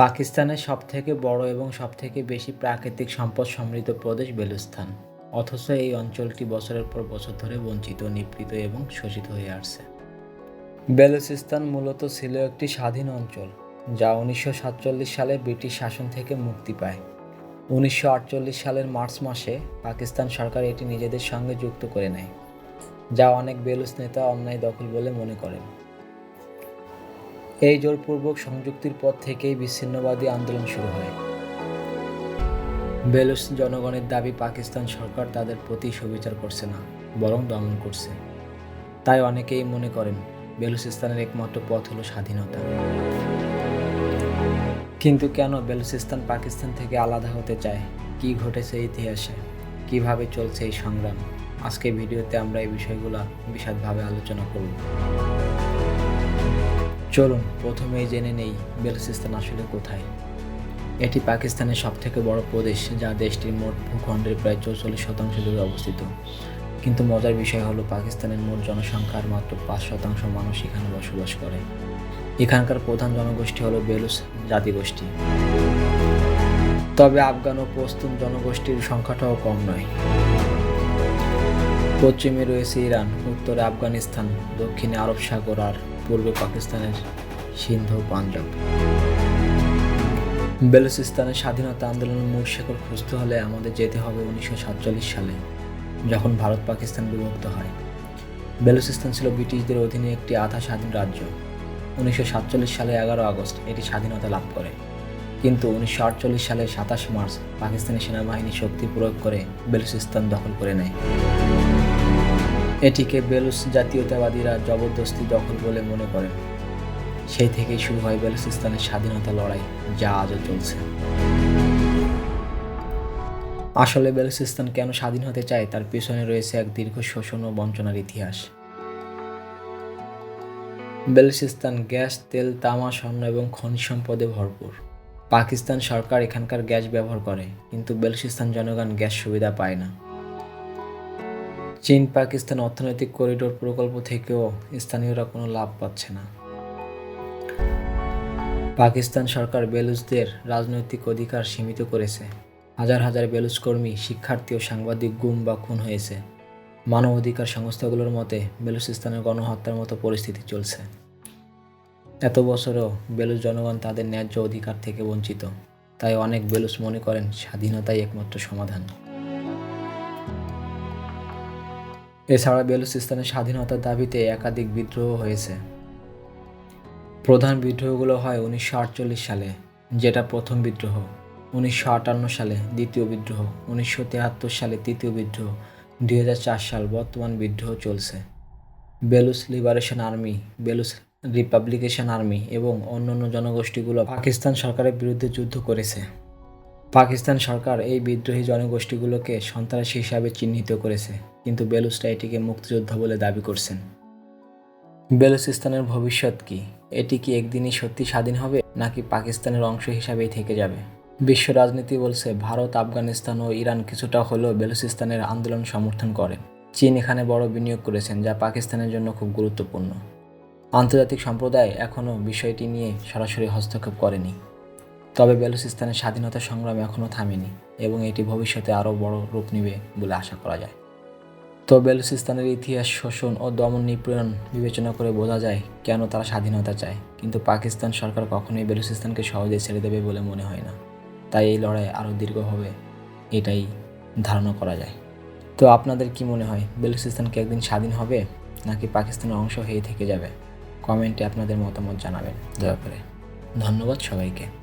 পাকিস্তানের সবথেকে বড় এবং সবথেকে বেশি প্রাকৃতিক সম্পদ সমৃদ্ধ প্রদেশ বেলুস্থান। অথচ এই অঞ্চলটি বছরের পর বছর ধরে বঞ্চিত, নিপীড়িত এবং শোষিত হয়ে আসছে। বেলুচিস্তান মূলত ছিল একটি স্বাধীন অঞ্চল, যা উনিশশো সাতচল্লিশ সালে ব্রিটিশ শাসন থেকে মুক্তি পায়। উনিশশো আটচল্লিশ সালের মার্চ মাসে পাকিস্তান সরকার এটি নিজেদের সঙ্গে যুক্ত করে নেয়, যা অনেক বেলুচ নেতা অন্যায় দখল বলে মনে করেন। এই জোরপূর্বক সংযুক্তির পর থেকেই বিচ্ছিন্নবাদী আন্দোলন শুরু হয়। বেলুচ জনগণের দাবি, পাকিস্তান সরকার তাদের প্রতি সুবিচার করছে না, বরং দমন করছে। তাই অনেকেই মনে করেন, বেলুচিস্তানের একমাত্র পথ হলো স্বাধীনতা। কিন্তু কেন বেলুচিস্তান পাকিস্তান থেকে আলাদা হতে চায়? কি ঘটেছে ইতিহাসে? কীভাবে চলছে এই সংগ্রাম? আজকে ভিডিওতে আমরা এই বিষয়গুলো বিশদভাবে আলোচনা করব। চলুন, প্রথমেই জেনে নেই বেলুচিস্তান আসলে কোথায়। এটি পাকিস্তানের সবথেকে বড় প্রদেশ, যা দেশটির মোট ভূখণ্ডের প্রায় চৌচল্লিশ শতাংশ জুড়ে অবস্থিত। কিন্তু মজার বিষয় হলো, পাকিস্তানের মোট জনসংখ্যার মাত্র পাঁচ শতাংশ মানুষ এখানে বসবাস করে। এখানকার প্রধান জনগোষ্ঠী হলো বেলুচ জাতিগোষ্ঠী। তবে আফগান ও পশতুন জনগোষ্ঠীর সংখ্যাটাও কম নয়। পশ্চিমে রয়েছে ইরান, উত্তরে আফগানিস্তান, দক্ষিণে আরব সাগর আর পূর্বে পাকিস্তানের সিন্ধু পাঞ্জাব। বেলুচিস্তানের স্বাধীনতা আন্দোলনের মূল শেকড় খুঁজতে হলে আমাদের যেতে হবে উনিশশো সাতচল্লিশ সালে, যখন ভারত পাকিস্তান বিভক্ত হয়। বেলুচিস্তান ছিল ব্রিটিশদের অধীনে একটি আধা স্বাধীন রাজ্য। উনিশশো সাতচল্লিশ সালে এগারো আগস্ট এটি স্বাধীনতা লাভ করে। কিন্তু উনিশশো আটচল্লিশ সালে সাতাশ মার্চ পাকিস্তানি সেনাবাহিনী শক্তি প্রয়োগ করে বেলুচিস্তান দখল করে নেয়। এটিকে বেলুস জাতীয়তাবাদীরা জবরদস্তি দখল বলে মনে করেন। সেই থেকেই শুরু হয় বেলুচিস্তানের স্বাধীনতা লড়াই, যা আজও চলছে। আসলে বেলুচিস্তান কেন স্বাধীন হতে চায়, তার পিছনে রয়েছে এক দীর্ঘ শোষণ ও বঞ্চনার ইতিহাস। বেলুচিস্তান গ্যাস, তেল, তামা, স্বর্ণ এবং খনিজ সম্পদে ভরপুর। পাকিস্তান সরকার এখানকার গ্যাস ব্যবহার করে, কিন্তু বেলুচিস্তান জনগণ গ্যাস সুবিধা পায় না। চীন, পাকিস্তান অর্থনৈতিক করিডোর প্রকল্প থেকেও স্থানীয়রা কোনো লাভ পাচ্ছে না। পাকিস্তান সরকার বেলুচদের রাজনৈতিক অধিকার সীমিত করেছে। হাজার হাজার বেলুচ কর্মী, শিক্ষার্থী ও সাংবাদিক গুম বা খুন হয়েছে। মানবাধিকার সংস্থাগুলোর মতে বেলুচিস্তানের গণহত্যার মতো পরিস্থিতি চলছে। এত বছরও বেলুচ জনগণ তাদের ন্যায্য অধিকার থেকে বঞ্চিত। তাই অনেক বেলুচ মনে করেন স্বাধীনতাই একমাত্র সমাধান। এছাড়া বেলুচিস্তানের স্বাধীনতার দাবিতে একাধিক বিদ্রোহ হয়েছে। প্রধান বিদ্রোহগুলো হয় উনিশশো আটচল্লিশ সালে, যেটা প্রথম বিদ্রোহ, উনিশশো আটান্ন সালে দ্বিতীয় বিদ্রোহ, উনিশশো সালে তৃতীয় বিদ্রোহ, দুই হাজার চার সাল বর্তমান বিদ্রোহ চলছে। Baloch liberation army Baloch republication army এবং অন্যান্য জনগোষ্ঠীগুলো পাকিস্তান সরকারের বিরুদ্ধে যুদ্ধ করেছে। পাকিস্তান সরকার এই বিদ্রোহী জনগোষ্ঠীগুলোকে সন্ত্রাসী হিসাবে চিহ্নিত করেছে। কিন্তু বেলুসরা এটিকে মুক্তিযোদ্ধা বলে দাবি করছেন। বেলুচিস্তানের ভবিষ্যৎ কি? এটি কি একদিনই সত্যি স্বাধীন হবে, নাকি পাকিস্তানের অংশ হিসাবেই থেকে যাবে? বিশ্ব রাজনীতি বলছে, ভারত, আফগানিস্তান ও ইরান কিছুটা হলেও বেলুচিস্তানের আন্দোলন সমর্থন করে। চীন এখানে বড় বিনিয়োগ করেছেন, যা পাকিস্তানের জন্য খুব গুরুত্বপূর্ণ। আন্তর্জাতিক সম্প্রদায় এখনও বিষয়টি নিয়ে সরাসরি হস্তক্ষেপ করেনি। তবে বেলুচিস্তানের স্বাধীনতা সংগ্রাম এখনও থামেনি, এবং এটি ভবিষ্যতে আরও বড় রূপ নেবে বলে আশা করা যায়। তো বেলুচিস্তানের ইতিহাস, শোষণ ও দমন নিপীড়ন বিবেচনা করে বোঝা যায় কেন তারা স্বাধীনতা চায়। কিন্তু পাকিস্তান সরকার কখনোই বেলুচিস্তানকে সহজে ছেড়ে দেবে বলে মনে হয় না। তাই এই লড়াই আরও দীর্ঘ হবে, এটাই ধারণা করা যায়। তো আপনাদের কি মনে হয়, বেলুচিস্তান কি একদিন স্বাধীন হবে, নাকি পাকিস্তানের অংশ হয়ে থেকে যাবে? কমেন্টে আপনাদের মতামত জানাবেন, দয়া করে। ধন্যবাদ সবাইকে।